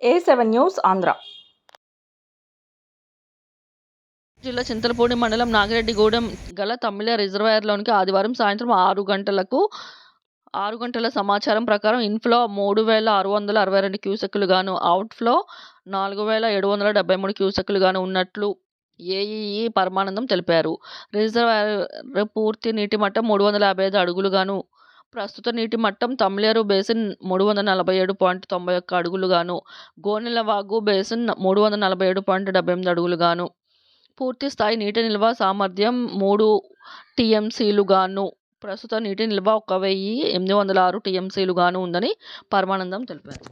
ఏ seven news Andhra. జిల్లా చింతలపూడి మండలం నాగిరెడ్డిగూడెం గల తమిళ రిజర్వాయర్లోనికి ఆదివారం సాయంత్రం ఆరు గంటలకు ఆరు గంటల సమాచారం ప్రకారం ఇన్ఫ్లో మూడు వేల ఆరు వందల అరవై రెండు క్యూసెక్కులు గాను అవుట్ఫ్లో నాలుగు వేల ఏడు వందల డెబ్బై మూడు క్యూసెక్కులు గాను ఉన్నట్లు ఏఈఈ పరమానందం తెలిపారు. రిజర్వాయర్ పూర్తి నీటి మట్టం మూడు వందల యాభై ఐదు అడుగులు గాను ప్రస్తుత నీటి మట్టం తమిళేరు బేసిన్ మూడు వందల నలభై ఏడు పాయింట్ తొంభై ఒక్క అడుగులుగాను గోనెలవాగు బేసిన్ మూడు వందల నలభై ఏడు పాయింట్ డెబ్బై ఎనిమిది అడుగులుగాను. పూర్తి స్థాయి నీటి నిల్వ సామర్థ్యం మూడు టీఎంసీలు గాను ప్రస్తుత నీటి నిల్వ ఒక వెయ్యి ఎనిమిది వందల ఆరు టీఎంసీలుగాను ఉందని పరమానందం తెలిపారు.